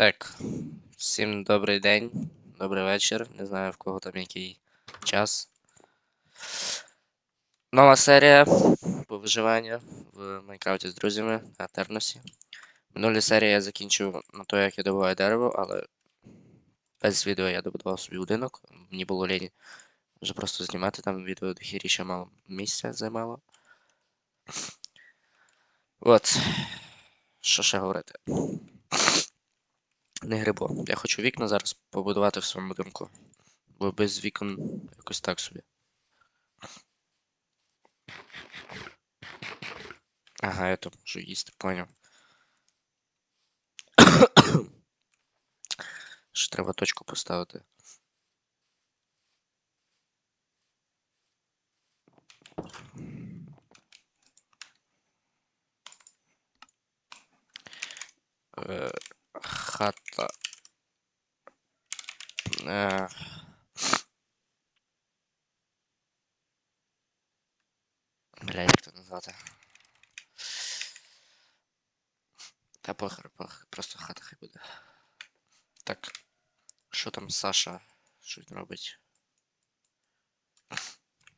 Так, всім добрий день, добрий вечір. Не знаю в кого там який час. Нова серія по виживанню в Майнкрафті з друзями на Терносі. Минулі серії я закінчив на те, як я добуваю дерево, але без відео я добудував собі будинок. Мені було лінь вже просто знімати там відео до хіріша мало місця займало. От. Що ще говорити? Не грибо. Я хочу вікна зараз побудувати в своєму будинку. Бо без вікон якось так собі. Ага, я то можу їсти, поняв. Ще треба точку поставити. Е, похер, похер, просто хата хай буде. Так. Що там Саша? Що він робить?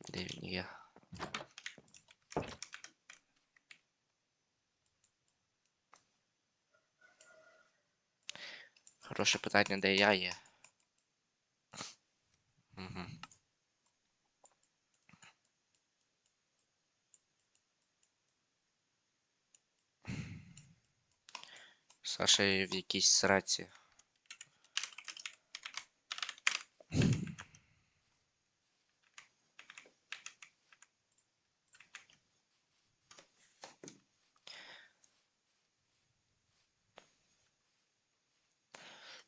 Де він є? Хороше питання, де я є. Саша в якійсь сраці.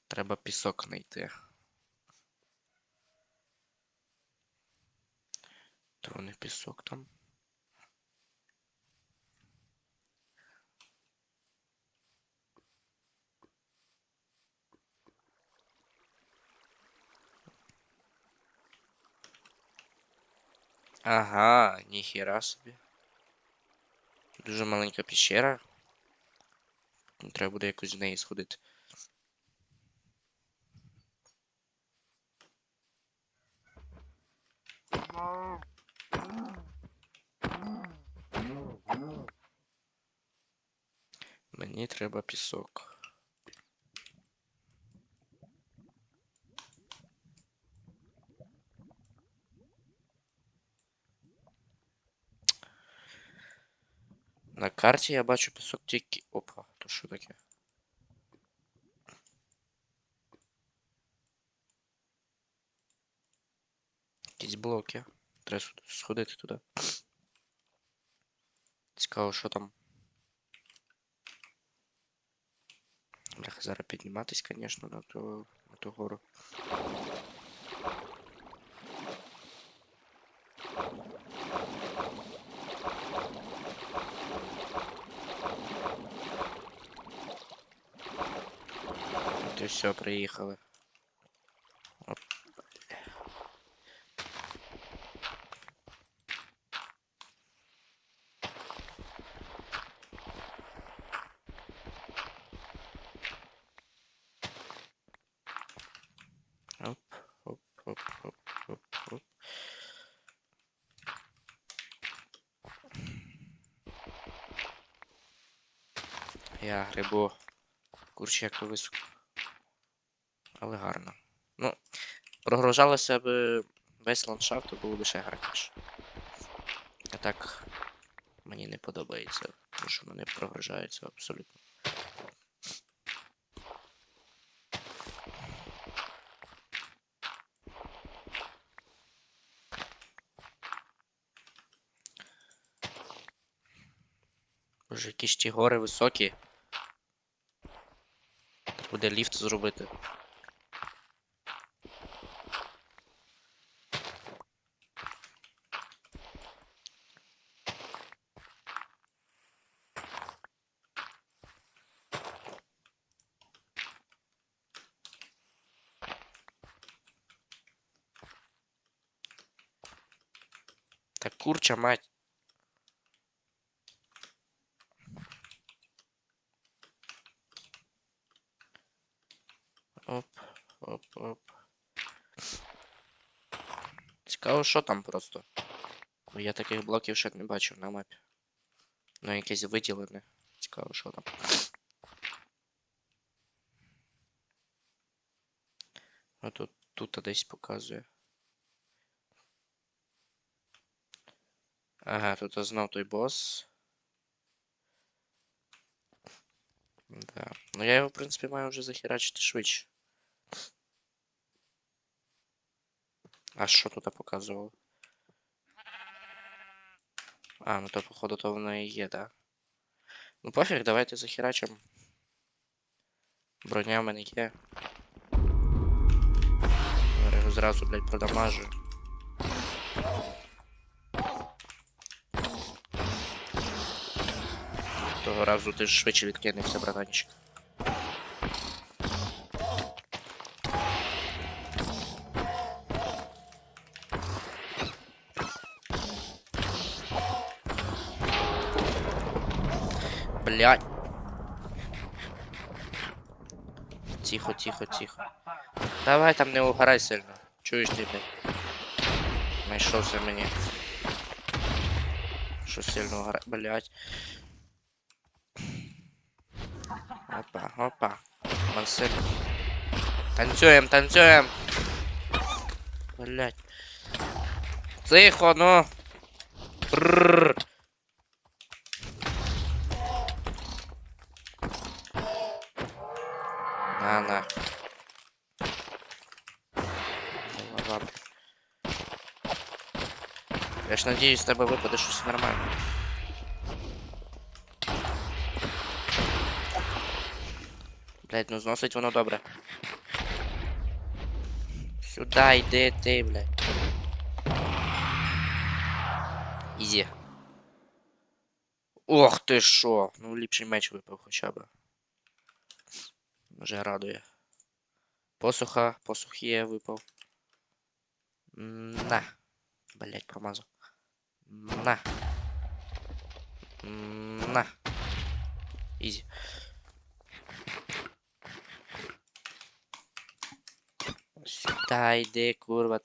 Треба пісок знайти. То пісок там. Ага, ніхіра собі. Дуже маленька пещера. Треба буде якось в неї сходити. Мені треба пісок. Карті я бачу пісок тільки. Опа, то що таке? Якісь блоки. Треба сходити туди. Цікаво, що там. Бляха, зараз підніматись, звісно, на ту, на ту гору. От і все, приїхали. Оп. Оп, оп, оп, оп, оп, оп. Я грибу. Курчі як то високо. Але гарно. Ну, прогружалося б весь ландшафт, то було б ще гарніше. А так мені не подобається, тому що мене прогружається абсолютно. Боже, якісь ті гори високі. Буде ліфт зробити. Та курча мать. Оп, оп, оп. Цікаво, що там просто. Бо я таких блоків ще не бачив на мапі. Ну, якесь виділене. Цікаво, що там. А тут, тут десь показує. Ага, тут знов той бос. Да. Ну я його, в принципі, маю вже захерачити швидше. А що тут показувало? А, ну то походу то воно і є, да. Ну пофіг, давайте захерачимо. Броня в мене є. Я його зразу, блядь, продамажу. Того разу ти ж швидше відкинувся, братанчик. Блядь. Тихо, тихо, тихо. Давай там не угорай сильно. Чуєш ти, блядь? Знайшовся мені. Що сильно угорай, блядь. Опа, опа. Мансер. Танцюєм, танцюєм. Блядь. Тихо, ну. Бррр. На, на. Голова. Я ж надіюсь, з тебе випаде щось нормальне. Блять, ну зносить воно добре. Сюда йди ти, блядь. Ізі. Ох ти шо. Ну ліпший меч випав хоча б. Вже радує. Посуха, посух є, випав. М, На. Блять, промазав. На. М, На. Ізі. Сюда йди, курва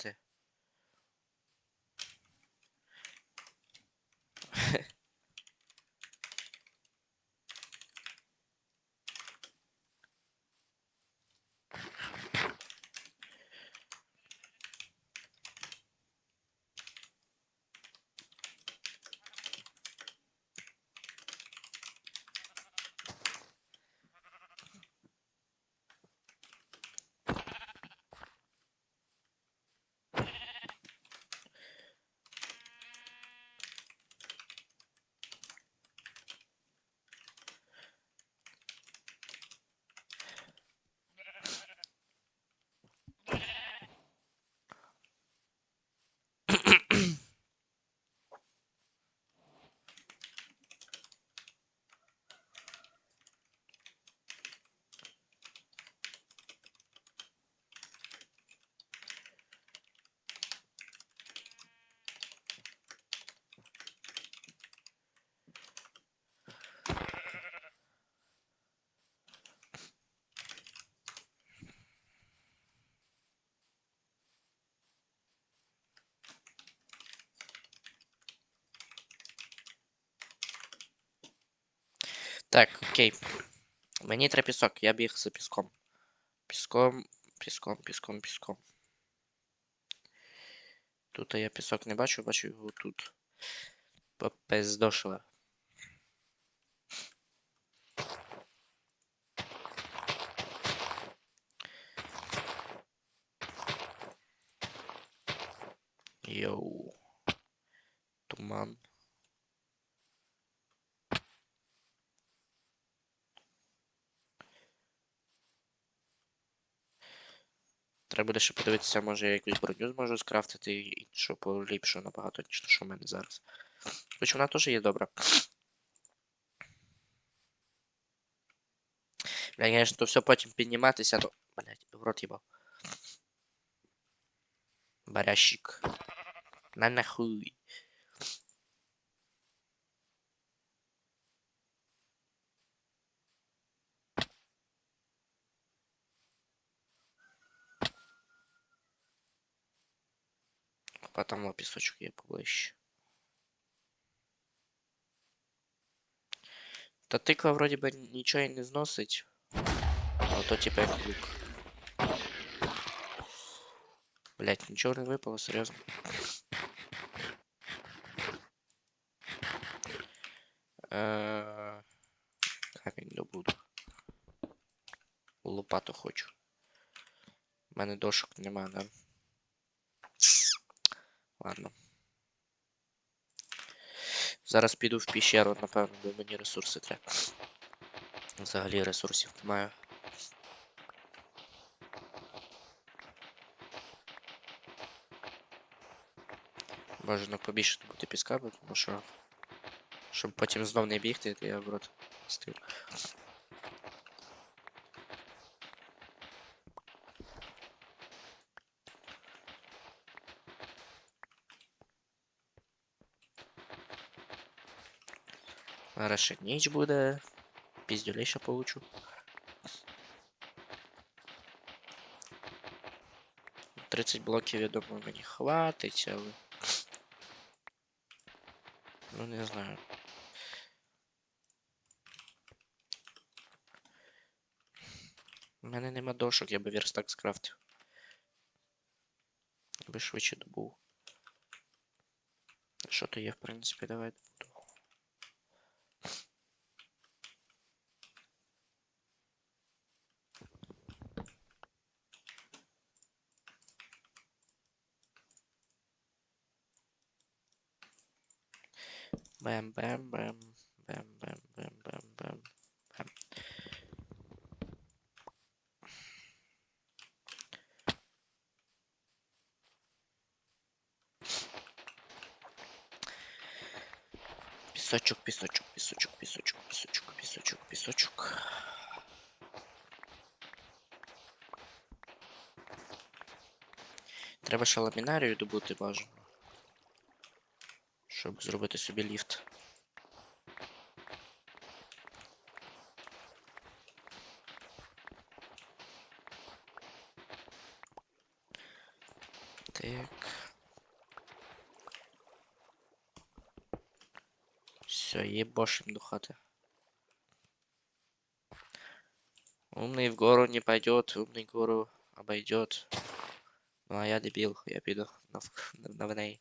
Так, окей. Мені треба пісок, я біг за піском. Піском, піском, піском, піском. Тут я пісок не бачу, бачу його тут. Попездошила. Йоу. Туман. Треба буде ще подивитися, може я якусь броню зможу скрафтити і що поліпшу набагато, ніж що в мене зараз. Хоч вона теж є добра. Бля, конечно, то все потім підніматися, то. Блять, в рот їбав. Барящик. На нахуй. потому песочек я поглощу. Та тыква вроде бы ничего и не сносить. А то типа как. Блять, ничего не выпало, серьезно. Э, камень добуду. Лопату хочу. У мене дошок нема, да? Ладно. Зараз піду в піщеру, напевно, бо мені ресурси треба. Взагалі ресурсів немає. Бажано побільше добути піска, бо тому що. Щоб потім знов не бігти, то я в рот стив. Зараз ще ніч буде. Піздюлей ще получу. Тридцять блоків, я думаю, мені хватить, але. Ну, не знаю. У мене нема дошок, я би верстак скрафтив. Я би швидше добув. Що то є, в принципі, давай добуду. Бэм, бэм, бэм, бэм, бэм, бэм, бэм, бэм, бэм. Пісочок, пісочок, пісочок, пісочок, пісочок, пісочок, пісочок. Треба ще ламінарію добути бажано. Щоб зробити собі ліфт. Так. Все, ебошим до хаты. Умный в гору не пойдет, умный гору обойдет. Ну а я дебил, я піду на, в- на, на неї.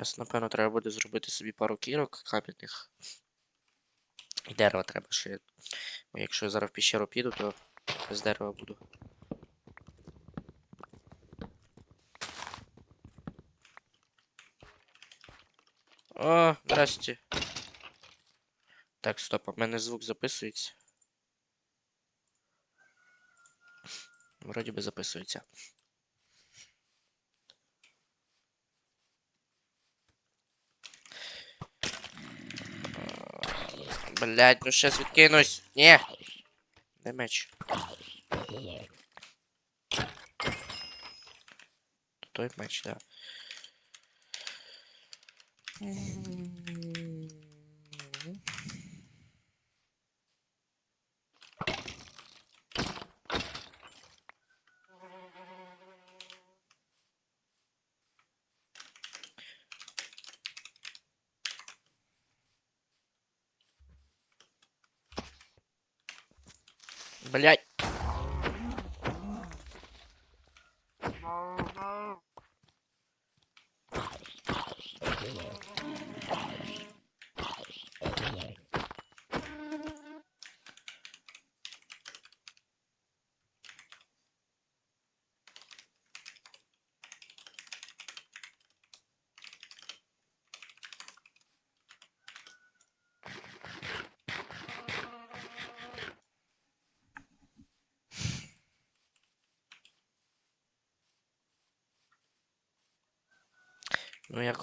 Щас, напевно, треба буде зробити собі пару кірок кам'яних. І дерева треба ще. Бо якщо я зараз в піщеру піду, то без дерева буду. О, здрасте. Так, стоп, в мене звук записується. Вроді би записується. Блять, ну щас відкинусь. Ні. Де меч? Той меч, да.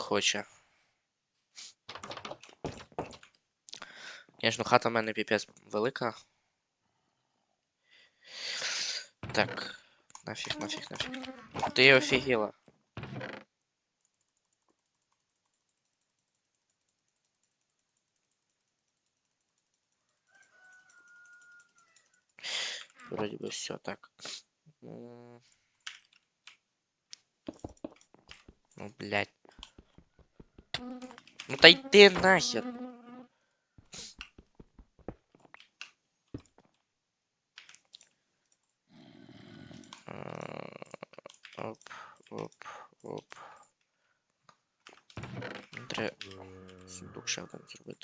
хоче. Звісно, ну, хата в мене піпець велика. Так, нафіг, нафіг, нафіг. Ти офігіла. Вроде бы все так. Ну, блядь. Ну да йди нахер. А, Оп, оп, оп. Треба сундук ще один.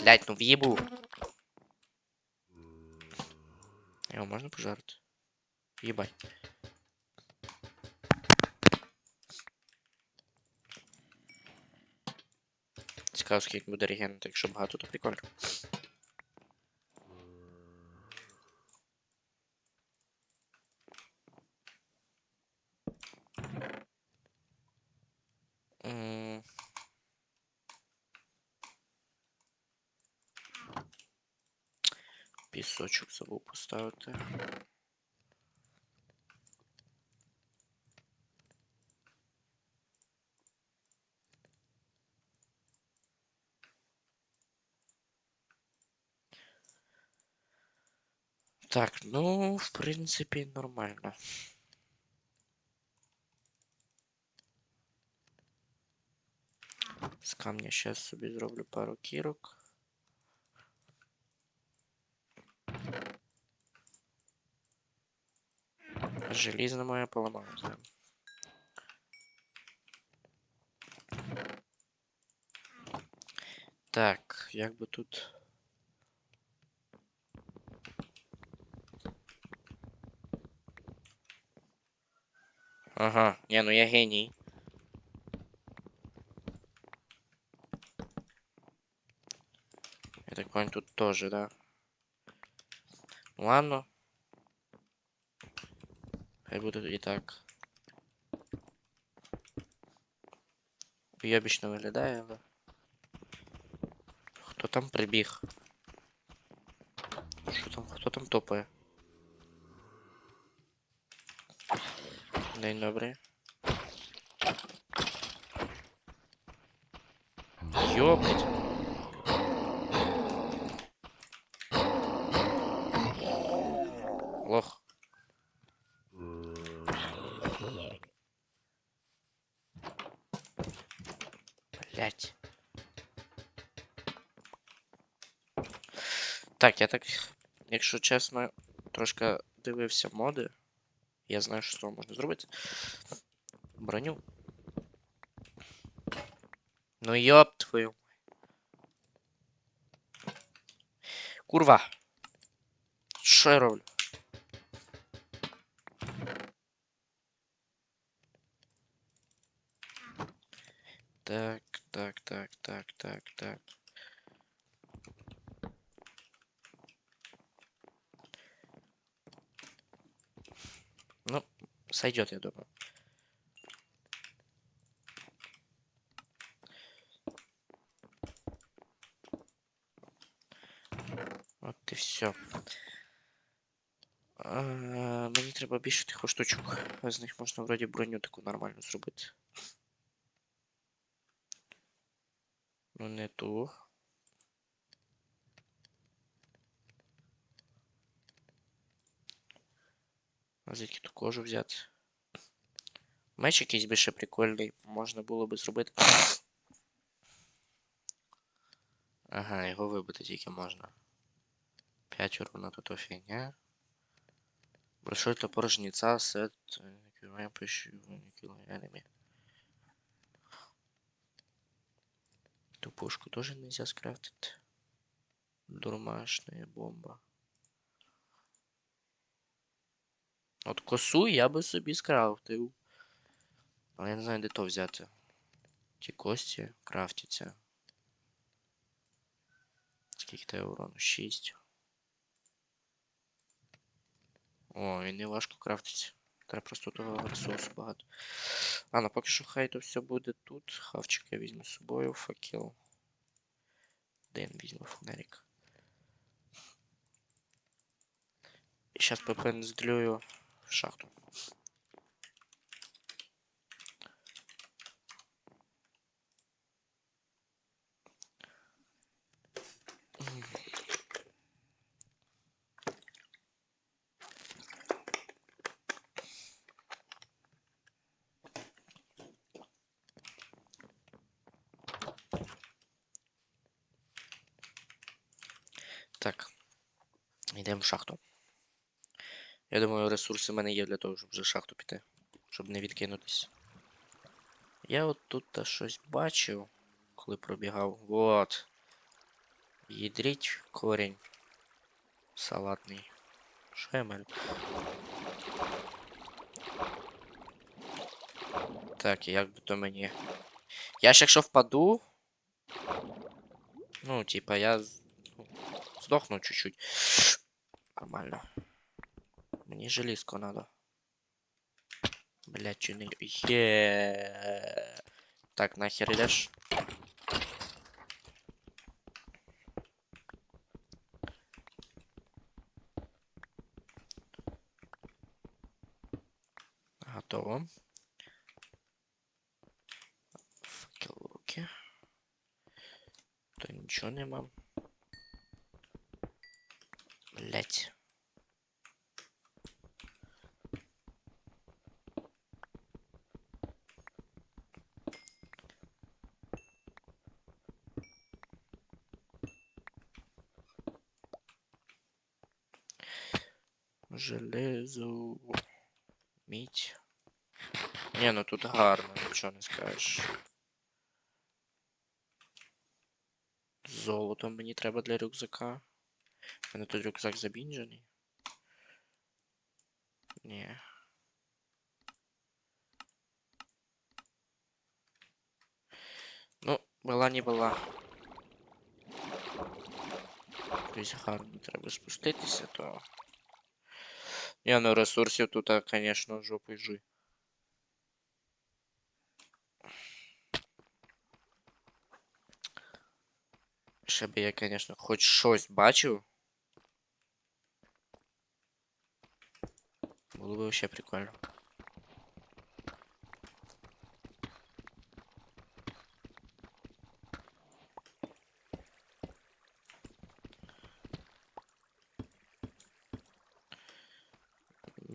Блять, ну в'їбу. Його можна пожарити? Їбать. Цікаво, скільки буде регенити, якщо багато, то прикольно. Пісочок забув поставити. Так, ну, в принципі, нормально. З камня сейчас собі зроблю пару кірок. Желізно моє поламалося. Так, як би тут. Ага, не, ну я геній. Я так понял, тут тоже, да? Ладно. Хай буде і так. Уйобічно виглядає, але. Хто там прибіг? Що там? Хто там топає? День добрий. Ёпть. Лох. Блять. Так, я так, якщо чесно, трошки дивився моди. Я знаю, того можна зробити. Броню. Ну йоп твою. Курва. Що я роблю? Так, так, так, так, так, так. Ну, сойдет, я думаю. От і все. А, мені треба більше тих штучок. З них можна вроді броню таку нормально зробити. Ну не ту. звідки ту кожу взяти? Меч якийсь би ще прикольний, можна було би зробити. Ага, його вибити тільки можна. 5 урона то то фігня. Большой топор жнеца, сет, эквивалент пищу, enemy. Ту пушку тоже нельзя скрафтить. Дурмашная бомба. От косу я би собі скрафтив. Але я не знаю, де то взяти. Ті кості крафтяться. Скільки тебе урону? 6. О, і не важко крафтиться. Треба просто того ресурсу багато. Ладно, поки що хай то все буде тут. Хавчик я візьму з собою, факел. Ден візьму фонарик. І зараз попенздлюю в шахту. Так, идем в шахту. Я думаю, ресурси в мене є для того, щоб вже шахту піти. Щоб не відкинутись. Я от тут та щось бачив, коли пробігав. Вот. Їдріть корінь. Салатний. Маю? Так, як би то мені. Я ж якщо впаду. Ну, типа, я ну, здохну чуть-чуть. Нормально. Мені желізко надо. Блять, чи не. Є. Так, нахер ідеш? Готово. Факелоки. То нічого нема. Блять. Железо. Мідь. Ні, ну тут гарно, нічого не скажеш. Золото мені треба для рюкзака. У мене тут рюкзак забінжений. Ні. Ну, була не була. Тобто гарно треба спуститися, то. Ні, ну ресурсів тут, звісно, жопою жуй. Ще би я, звісно, хоч щось бачив. Було б вообще прикольно.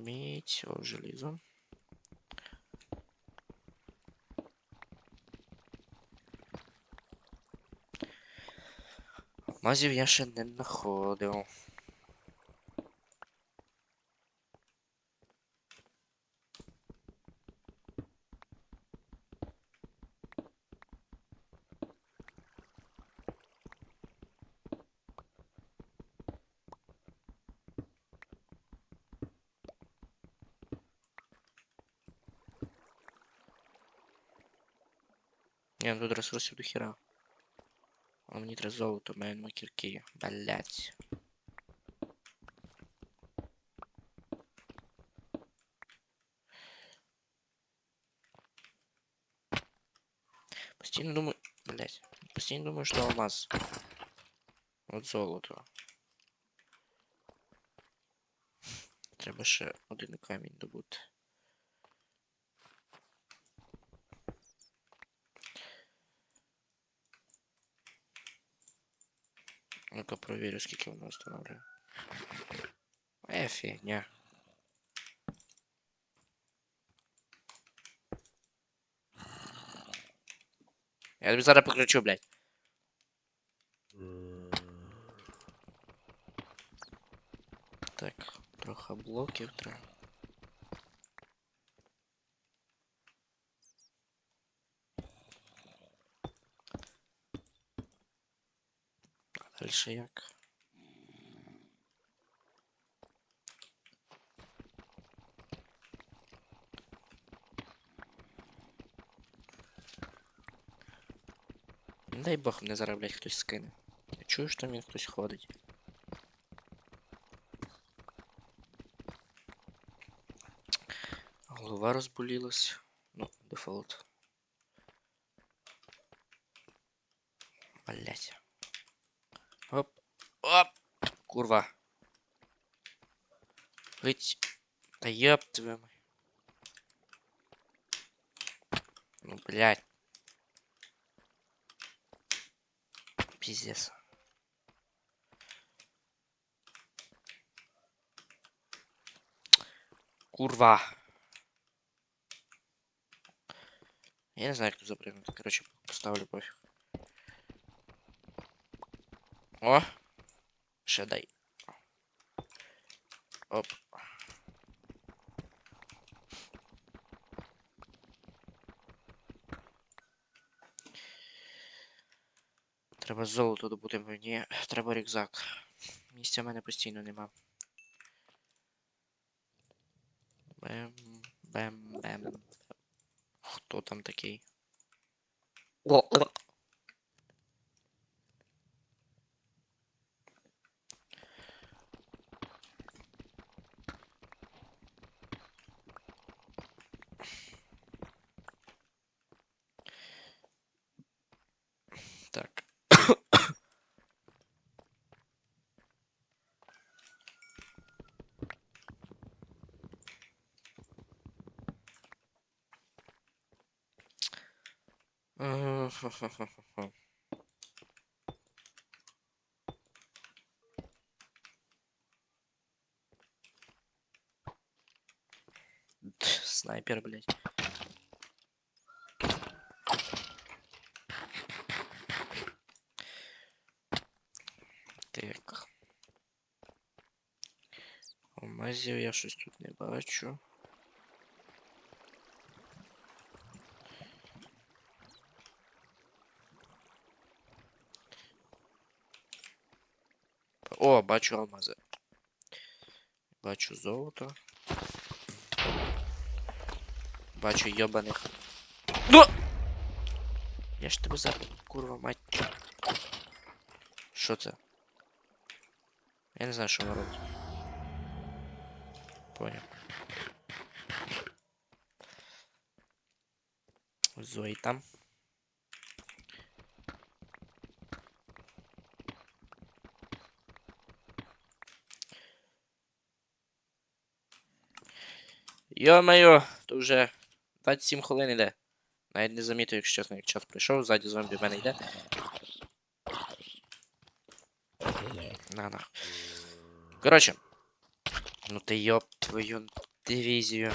Мідь, о, желізо. Мазів я ще не знаходив. Ні, ну тут ресурсів до хіра. А мені треба золото, в мене нема кірки. Блять. Постійно думаю. Блять. Постійно думаю, що алмаз. От золото. Треба ще один камінь добути. Ну-ка проверю, скільки воно встановлює. Е, фігня. Я тобі зараз покричу, блядь. Так, трохи блоків треба. А як? Дай Бог мене зараз, хтось скине. Я чую, що там хтось ходить. Голова розболілась. Ну, дефолт. Блять. Курва. Гыть. Да ёб твою мать. Ну, блядь. Пиздец. Курва. Я не знаю, как тут запрыгнуть. Короче, поставлю пофиг. О! Ще. Оп. Треба золото добути мені. Треба рюкзак. Місця в мене постійно нема. Бем, бем, бем. Хто там такий? О, Снайпер, блядь. Так. Алмазів я щось тут не бачу. Бачу алмази. Бачу золото. Бачу йобаних. Ну! Я ж тебе за курва мать. Що це? Я не знаю, воно робить. Понял. Зої там. Йо-моє, то вже 27 хвилин іде. Навіть не замітив, якщо чесно, як час прийшов, ззаді зомбі в мене йде. На на. Коротше. Ну ти йоп твою дивізію.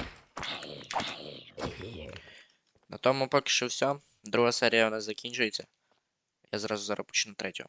На тому поки що все. Друга серія у нас закінчується. Я зразу зараз почну третю.